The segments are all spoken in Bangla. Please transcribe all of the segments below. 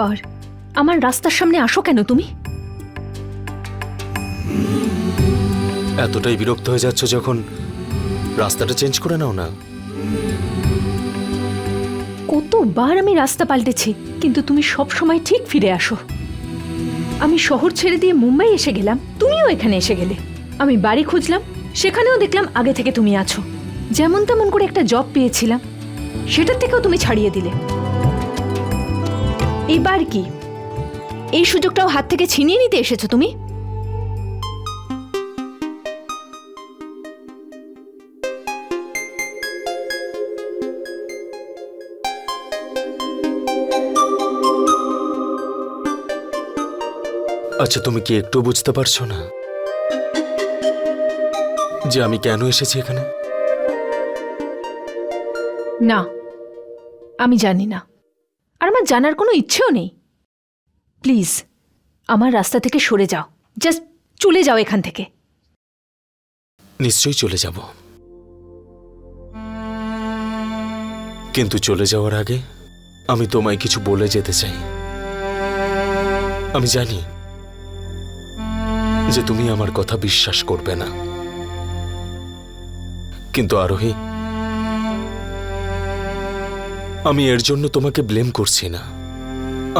প্রত্যেকবার আমার রাস্তার সামনে আসো কেন তুমি? এতটাই বিরক্ত হয়ে যাচ্ছ যখন রাস্তাটা চেঞ্জ করে নাও না। কতবার আমি রাস্তা পাল্টেছি কিন্তু তুমি সব সময় ঠিক ফিরে আসো। আমি শহর ছেড়ে দিয়ে মুম্বাই এসে গেলাম তুমিও এখানে এসে গেলে। আমি বাড়ি খুঁজলাম সেখানেও দেখলাম আগে থেকে তুমি আছো। যেমন তেমন করে একটা জব পেয়েছিলাম সেটার থেকেও তুমি ছাড়িয়ে দিলে। এবার কি? এই সুযোগটাও হাত থেকে ছিনিয়ে নিতে এসেছ তুমি? আচ্ছা তুমি কি একটু বুঝতে পারছ না? যে আমি কেন এসেছি এখানে? না আমি জানি না। আমার জানার কোনো ইচ্ছেও নেই। প্লিজ, আমার রাস্তা থেকে সরে যাও। জাস্ট চলে যাও এখান থেকে। নিশ্চয়ই চলে যাব। কিন্তু চলে যাওয়ার আগে আমি তোমায় কিছু বলে যেতে চাই। আমি জানি যে তুমি আমার কথা বিশ্বাস করবে না। কিন্তু আরোহী আমি এর জন্য তোমাকে ব্লেম করছি না।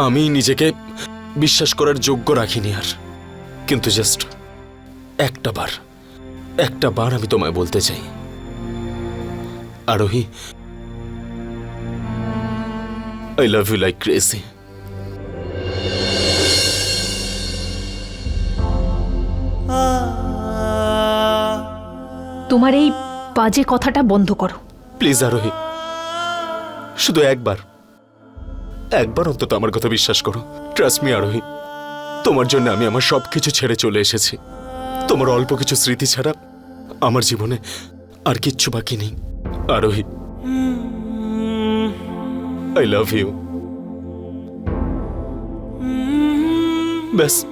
আমি নিজেকে বিশ্বাস করার যোগ্য রাখিনি আর। কিন্তু জাস্ট একটা বার একটা বার আমি তোমায় বলতে চাই। Arohi I love you like crazy তোমার এই বাজে কথাটা বন্ধ করো। প্লিজ আরোহী। শুধু একবার। একবার অন্তত আমার কথা বিশ্বাস করো। ট্রাস্ট মি আরোহী। তোমার জন্য আমি আমার সব কিছু ছেড়ে চলে এসেছি। তোমার অল্প কিছু স্মৃতি ছাড়া আমার জীবনে আর কিচ্ছু বাকি নেই। আরোহী। আই লাভ ইউ ব্যাস।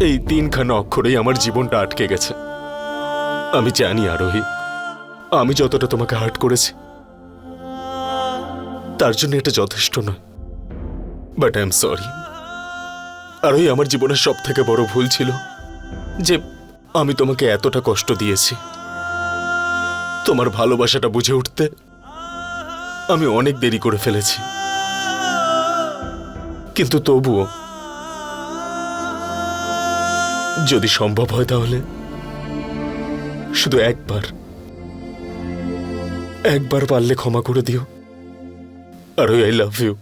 এই তিনখানা অক্ষরেই আমার জীবনটা আটকে গেছে। আমি জানি, আরোহী। আমি যতটা তোমাকে হার্ট করেছি তার জন্য এটা যথেষ্ট নয়। বাট আই এম সরি আর ওই আমার জীবনের সব থেকে বড় ভুল ছিল যে আমি তোমাকে এতটা কষ্ট দিয়েছি। তোমার ভালোবাসাটা বুঝে উঠতে আমি অনেক দেরি করে ফেলেছি। কিন্তু তবুও, যদি সম্ভব হয় তাহলে শুধু একবার একবার পারলে ক্ষমা করে দিও। আর আই লাভ ইউ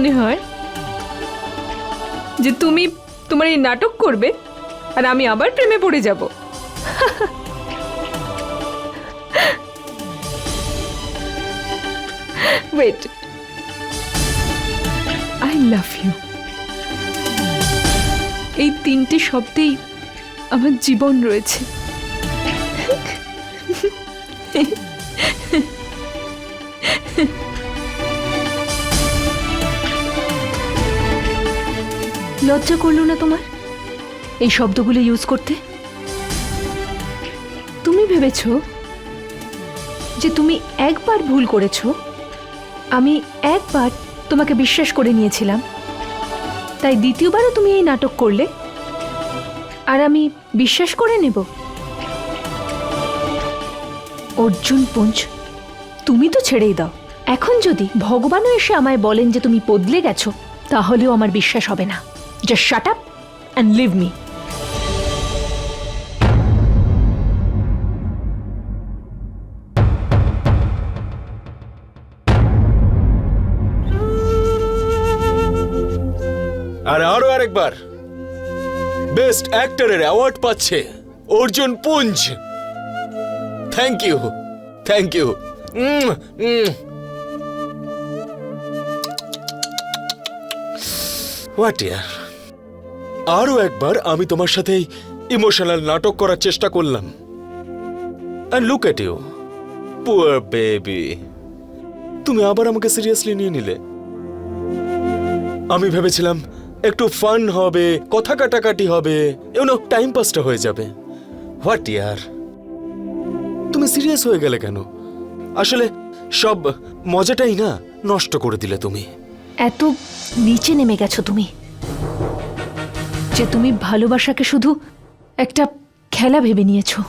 মনে হয় যে তুমি তোমার এই নাটক করবে আর আমি আবার প্রেমে পড়ে যাব। ওয়েট আই লাভ ইউ এই তিনটে শব্দেই আমার জীবন রয়েছে। লজ্জা করল না তোমার? এই শব্দগুলো ইউজ করতে? তুমি ভেবেছ যে তুমি একবার ভুল করেছ? আমি একবার তোমাকে বিশ্বাস করে নিয়েছিলাম। তাই দ্বিতীয়বারও তুমি এই নাটক করলে। আর আমি বিশ্বাস করে নেব। অর্জুন পুঞ্জ, তুমি তো ছেড়েই দাও। এখন যদি ভগবানও এসে আমায় বলেন যে তুমি বদলে গেছো, তাহলেও আমার বিশ্বাস হবে না। Just shut up and leave me আর আরও আরেকবার। বেস্ট অ্যাক্টরের অ্যাওয়ার্ড পাচ্ছে Arjun Punj. Thank you thank you what ইয়ার আরও একবার আমি তোমার সাথে ইমোশনাল নাটক করার চেষ্টা করলাম। Look at you poor baby তুমি আবার আমাকে সিরিয়াসলি নিয়ে নিলে। আমি ভেবেছিলাম একটু ফান হবে, কথা কাটাকাটি হবে এমন টাইম পাসটা হয়ে যাবে। হোয়াট ইয়ার তুমি সিরিয়াস হয়ে গেলে কেন? আসলে সব মজাটাই না নষ্ট করে দিলে তুমি। এত নিচে নেমে গেছো তুমি। যে তুমি ভালোবাসাকে শুধু একটা খেলা ভেবে নিয়েছো।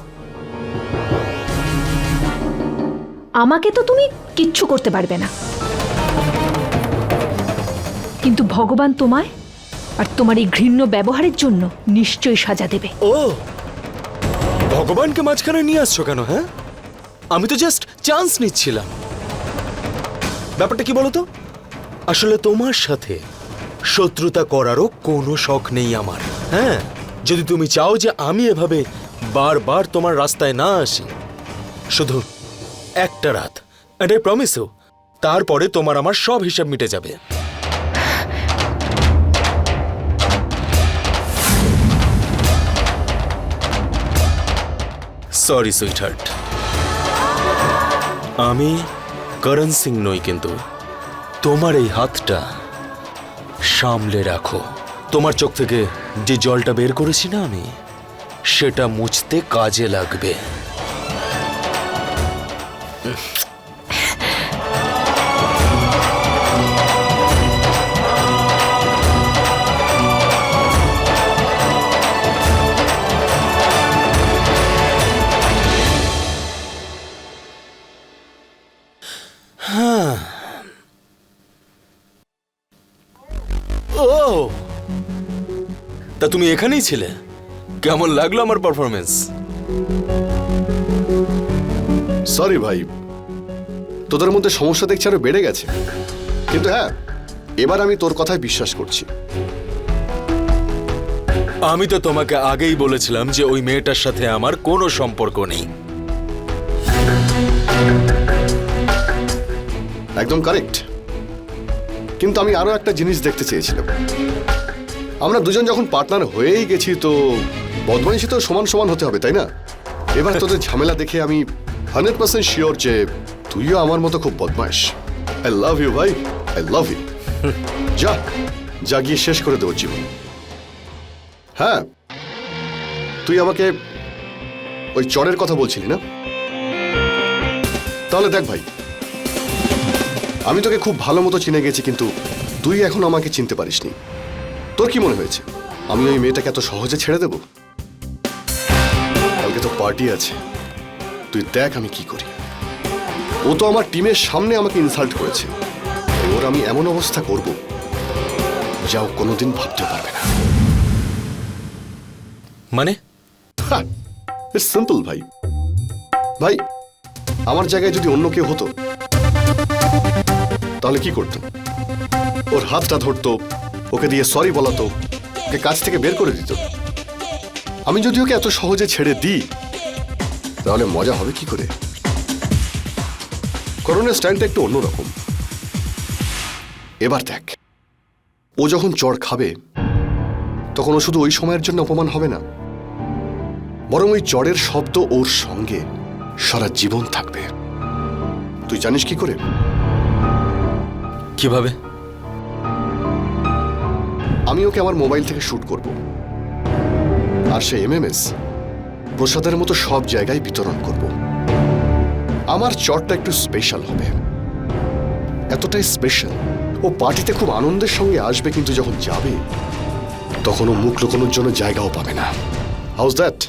আমাকে তো তুমি কিচ্ছু করতে পারবে না। কিন্তু ভগবান তোমায় আর তোমার এই ঘৃণ্য ব্যবহারের জন্য নিশ্চয়ই সাজা দেবে। ও, ভগবানকে মাঝখানে নিয়ে আসছো কেন হ্যাঁ? আমি তো জাস্ট চান্স নিচ্ছিলাম। ব্যাপারটা কি বলো তো? আসলে তোমার সাথে শত্রুতা করারও কোনো শখ নেই আমার। হ্যাঁ যদি তুমি চাও যে আমি এভাবে বারবার তোমার রাস্তায় না আসি, শুধু একটা রাত। আই প্রমিসও তারপরে তোমার আমার সব হিসাব মিটে যাবে। সরি সুইটহার্ট আমি করণ সিং নই, কিন্তু তোমার এই হাতটা সামলে রাখো। তোমার চোখ থেকে যে জলটা বের করেছি না আমি, সেটা মুছতে কাজে লাগবে। তা তুমি এখানেই ছিলে? কেমন লাগল আমার পারফরমেন্স সরি ভাই তোদের মধ্যে সমস্যা দেখছি আরও বেড়ে গেছে। কিন্তু হ্যাঁ এবার আমি তোর কথায় বিশ্বাস করছি। আমি তো তোমাকে আগেই বলেছিলাম যে ওই মেয়েটার সাথে আমার কোনো সম্পর্ক নেই। একদম কারেক্ট কিন্তু আমি আরও একটা জিনিস দেখতে চেয়েছিলাম। আমরা দুজন যখন পার্টনার হয়েই গেছি তো বদমাইশি তো সমান সমান হতে হবে, তাই না? এবার তোদের ঝামেলা দেখে আমি হান্ড্রেড পার্সেন্ট শিওর যে তুইও আমার মতো খুব বদমাইশ। আই লাভ ইউ ভাই। আই লাভ ইউ যা যা গিয়ে শেষ করে দেবো জীবন। হ্যাঁ তুই আমাকে ওই চরের কথা বলছিলি না? তাহলে দেখ ভাই, আমি তোকে খুব ভালো মতো চিনে গেছি, কিন্তু তুই এখন আমাকে চিনতে পারিসনি। তোর কি মনে হয়েছে? আমি ওই মেয়েটাকে এত সহজে ছেড়ে দেব? কালকে তো পার্টি আছে। তুই দেখ আমি কি করি। ও তো আমার টিমের সামনে আমাকে ইনসাল্ট করেছে। ওর আমি এমন অবস্থা করব যা ও কোনোদিন ভাবতে পারবে না। মানে? ইটস সিম্পল ভাই। ভাই আমার জায়গায় যদি অন্য কেউ হতো তাহলে কি করতো ওর হাতটা ধরতো ওকে দিয়ে সরি বলাতো ওকে কাজ থেকে বের করে দিত। আমি যদি ওকে এত সহজে ছেড়ে দিই, তাহলে মজা হবে কি করে? করোনার স্টাইলটা একটু অন্যরকম। এবার দেখ, ও যখন চড় খাবে, তখন ও শুধু ওই সময়ের জন্য অপমান হবে না, বরং ওই চড়ের শব্দ ওর সঙ্গে সারা জীবন থাকবে। তুই জানিস কি করে? কীভাবে? আমি ওকে আমার মোবাইল থেকে শুট করব। আর সে এমএমএস প্রসাদের মতো সব জায়গায় বিতরণ করব। আমার চটটা একটু স্পেশাল হবে। এতটাই স্পেশাল ও পার্টিতে খুব আনন্দের সঙ্গে আসবে কিন্তু যখন যাবে, তখন ও মুখ লুকোনোর জন্য জায়গাও পাবে না। হাউস দ্যাট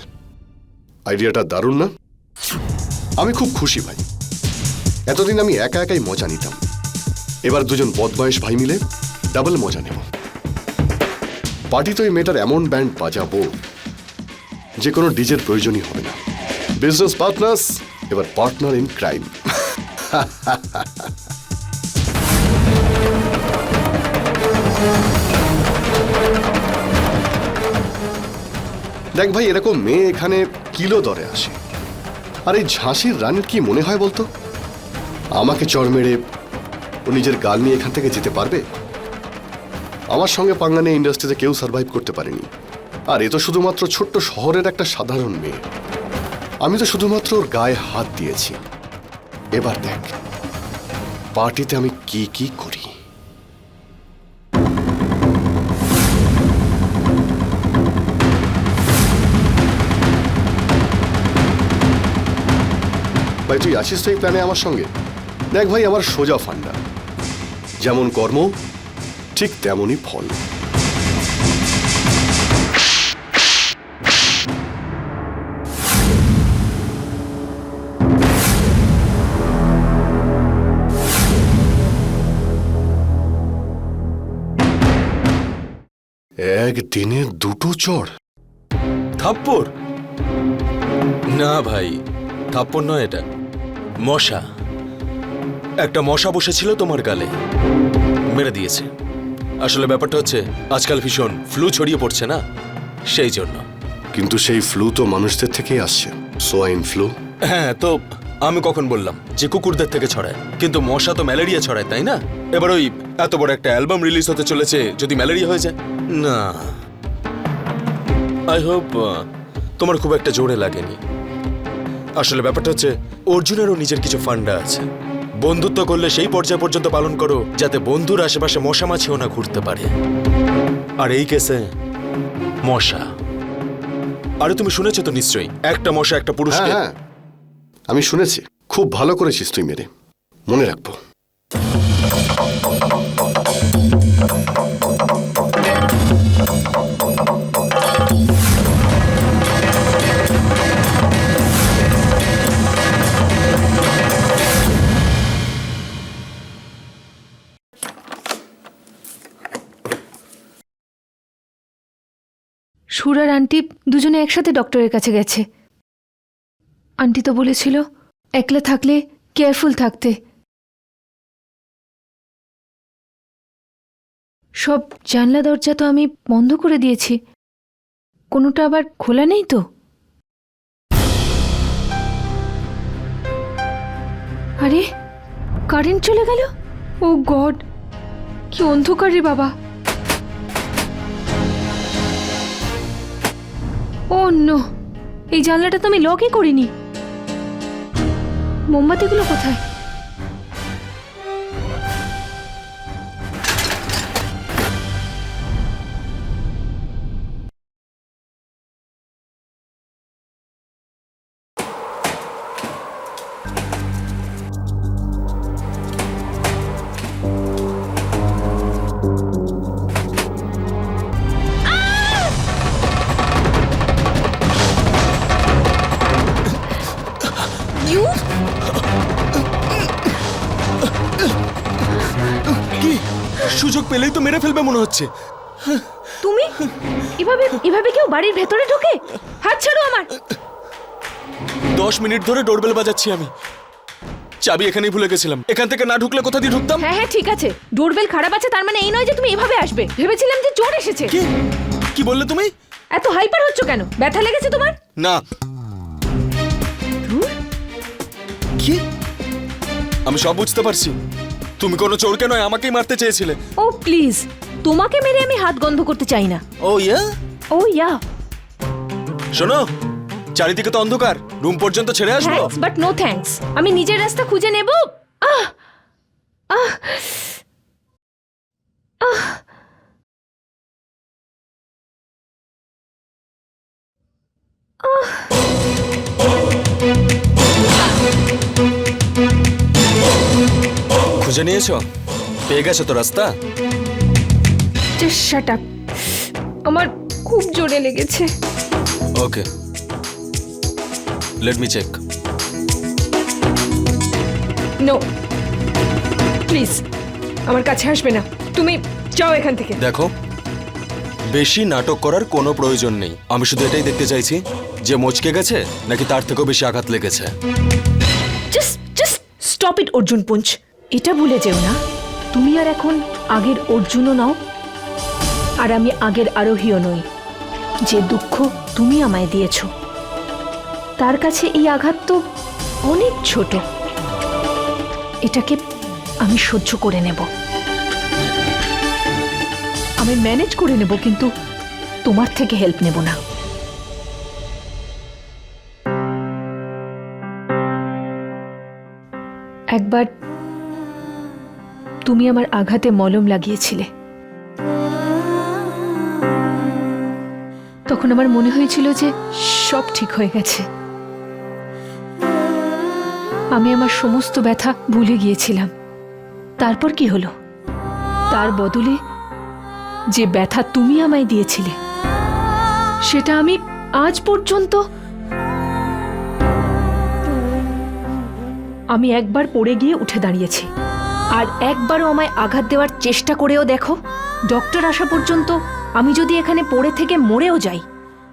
আইডিয়াটা দারুণ না? আমি খুব খুশি ভাই। এতদিন আমি একা একাই মজা নিতাম। এবার দুজন বদমাইশ ভাই মিলে ডাবল মজা নেব। পার্টি তো এই মেয়েটার এমন ব্যান্ড বাজাবো যে কোনো ডিজের প্রয়োজনই হবে না। বিজনেস পার্টনার্স এবার পার্টনার ইন ক্রাইম দেখ ভাই, এরকম মেয়ে এখানে কিলো দরে আসে। আর এই ঝাঁসির রানীর কি মনে হয় বলতো? আমাকে চড় মেরে ও নিজের গাল নিয়ে এখান থেকে যেতে পারবে? আমার সঙ্গে পাঙ্গা নিয়ে ইন্ডাস্ট্রিতে কেউ সার্ভাইভ করতে পারেনি। আর এ তো শুধুমাত্র ছোট্ট শহরের একটা সাধারণ মেয়ে। আমি তো শুধুমাত্র ওর গায়ে হাত দিয়েছি। এবার দেখ, পার্টিতে আমি কি কি করি? ভাই, তুই আছিস তো এই প্ল্যানে আমার সঙ্গে? দেখ ভাই, আমার সোজা ফান্ডা। যেমন কর্ম ঠিক তেমনই ফল। একদিনে দুটো চড়। থাপ্পড়? না ভাই, থাপ্পড় নয় এটা। মশা। একটা মশা বসেছিল তোমার গালে। মেরে দিয়েছে। আসলে ব্যাপারটা হচ্ছে আজকাল ভীষণ ফ্লু ছড়িয়ে পড়ছে না? সেই জন্য। কিন্তু সেই ফ্লু তো মানুষদের থেকেই আসছে। সোয়াইন ফ্লু হ্যাঁ তো আমি কখন বললাম যে কুকুরদের থেকে ছড়ায়। কিন্তু মশা তো ম্যালেরিয়া ছড়ায় তাই না? এবার ওই এত বড় একটা অ্যালবাম রিলিজ হতে চলেছে যদি ম্যালেরিয়া হয়ে যায়। না। আই হোপ তোমার খুব একটা জোরে লাগেনি। আসলে ব্যাপারটা হচ্ছে অর্জুনেরও নিজের কিছু ফান্ডা আছে। বন্ধুত্ব করলে সেই পর্যায় পর্যন্ত পালন করো, যাতে বন্ধুর আশেপাশে মশা মাছিও না ঘুরতে পারে। আর এই কেসে মশা। আরে তুমি শুনেছো তো নিশ্চয়ই? একটা মশা, একটা হ্যাঁ পুরুষকে হ্যাঁ। আমি শুনেছি। খুব ভালো করেছিস তুই মেরে। মনে রাখব। আর আন্টি দুজনে একসাথে ডক্টরের কাছে গেছে। আন্টি তো বলেছিল, একলা থাকলে কেয়ারফুল থাকতে। সব জানলা দরজা তো আমি বন্ধ করে দিয়েছি। কোনোটা আবার খোলা নেই তো? আরে, কারেন্ট চলে গেল? ও গড, কি অন্ধকার রে বাবা। ও এই জানলাটা তো আমি লকই করিনি। মোমবাতিগুলো কোথায়? পেলেই তো মেরে ফেলবে মনে হচ্ছে। তুমি? এভাবে এভাবে কেউ বাড়ির ভেতরে ঢোকে? হাত ছাড়ো আমার! দশ মিনিট ধরে ডোরবেল বাজাচ্ছি আমি। চাবি এখানেই ভুলে গেছিলাম। এখান থেকে না ঢুকলে কোথা দিয়ে ঢুকতাম? হ্যাঁ হ্যাঁ ঠিক আছে। ডোরবেল খারাপ আছে তার মানে এই নয় যে তুমি এভাবে আসবে। ভেবেছিলাম যে চোর এসেছে। কি? কি বললে তুমি? এত হাইপার হচ্ছ কেন? ব্যথা লেগেছে তোমার? না। কি? আমি সব বুঝতে পারছি। তুমি কোনো চোরকে নয় আমাকেই মারতে চেয়েছিলে। ও প্লিজ তোমাকে মেরে আমি হাত গন্ধ করতে চাই না। ও ইয়া? ও ইয়া। শোনো চারিদিকে তো অন্ধকার রুম পর্যন্ত ছেড়ে আসব? থ্যাঙ্কস বাট নো থ্যাঙ্কস আমি নিজের রাস্তা খুঁজে নেব? আহ! আহ! আহ! খুঁজে নিয়েছো? পেয়ে গেছো তো রাস্তা? জাস্ট শাট আপ আমার খুব জোরে লেগেছে। Okay. Let me check no please আমার কাছে আসবে না। তুমি যাও এখান থেকে। দেখো বেশি নাটক করার কোনো প্রয়োজন নেই। আমি শুধু এটাই দেখতে চাইছি যে মচকে গেছে নাকি তার থেকেও বেশি আঘাত লেগেছে। Just just stop it Arjun Punch এটা ভুলে যেও না। তুমি আর এখন আগের অর্জুনও নাও, আর আমি আগের আরোহীও নই। যে দুঃখ তুমি আমায় দিয়েছ, তার কাছে এই আঘাত তো অনেক ছোট। এটাকে আমি সহ্য করে নেব। আমি ম্যানেজ করে নেব, কিন্তু তোমার থেকে হেল্প নেব না। একবার তুমি আমার আঘাতে মলম লাগিয়েছিলে। তখন আমার মনে হয়েছিল যে সব ঠিক হয়ে গেছে। আমি আমার সমস্ত ব্যথা ভুলে গিয়েছিলাম। তারপর কি হলো? তার বদলে যে ব্যথা তুমি আমায় দিয়েছিলে, সেটা আমি আজ পর্যন্ত আমি একবার পড়ে গিয়ে উঠে দাঁড়িয়েছি। আর একবারও আমায় আঘাত দেওয়ার চেষ্টা করেও দেখো। ডক্টর আসা পর্যন্ত আমি যদি এখানে পড়ে থেকে মরেও যাই,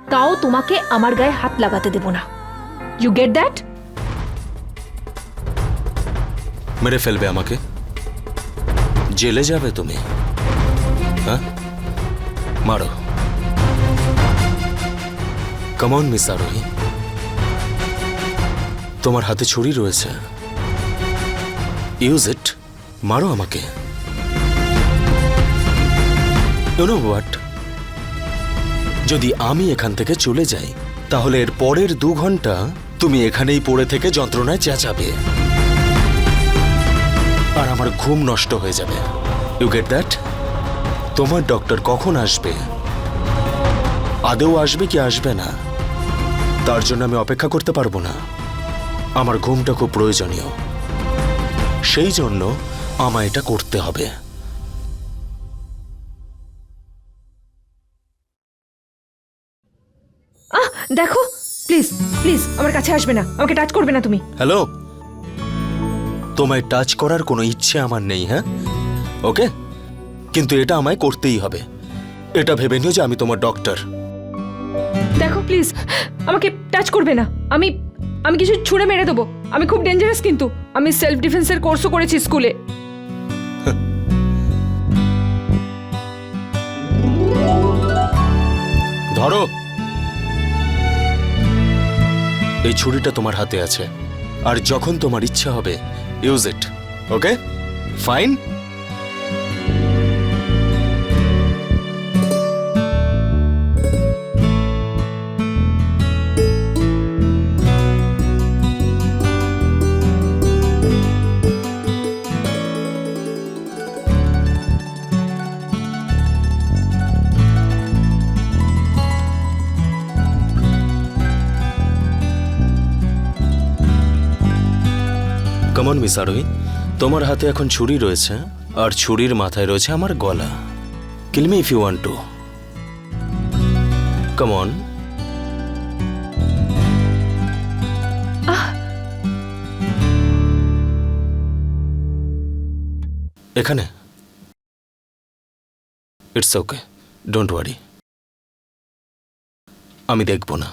তাও তোমাকে আমার গায়ে হাত লাগাতে দেব না। ইউ গেট দ্যাট মেরে ফেলবে আমাকে। জেলে যাবে তুমি। হ্যাঁ? মারো। কমন মিস আরোহী তোমার হাতে ছুরি রয়েছে। ইউজ ইট মারো আমাকে। যদি আমি এখান থেকে চলে যাই, তাহলে এর পরের দু ঘণ্টা তুমি এখানেই পড়ে থেকে যন্ত্রণায় চেঁচাবে। আর আমার ঘুম নষ্ট হয়ে যাবে। ইউ গেট দ্যাট তোমার ডক্টর কখন আসবে? আদেও আসবে কি আসবে না? তার জন্য আমি অপেক্ষা করতে পারব না। আমার ঘুমটা খুব প্রয়োজনীয়। সেই জন্য আমায় এটা করতে হবে। আহ দেখো প্লিজ প্লিজ আমার কাছে আসবে না। আমাকে টাচ করবে না তুমি। হ্যালো তোমায় টাচ করার কোনো ইচ্ছে আমার নেই হ্যাঁ? ওকে কিন্তু এটা আমায় করতেই হবে। এটা ভেবে নিও যে আমি তোমার ডক্টর দেখো প্লিজ আমাকে টাচ করবে না। আমি আমি কিছু ছুঁড়ে মেরে দেবো। আমি খুব ডেঞ্জারাস কিন্তু। আমি সেলফ ডিফেন্সের কোর্সও করেছি স্কুলে ধরো। এই ছুরিটা তোমার হাতে আছে। আর যখন তোমার ইচ্ছা হবে use it okay fine miss Arohi. তোমার হাতে এখন ছুরি রয়েছে আর ছুরির মাথায় রয়েছে আমার গলা। Kill me if you want to come on এখানে। ইটস ওকে ডোন্ট ওয়ারি আমি দেখব না।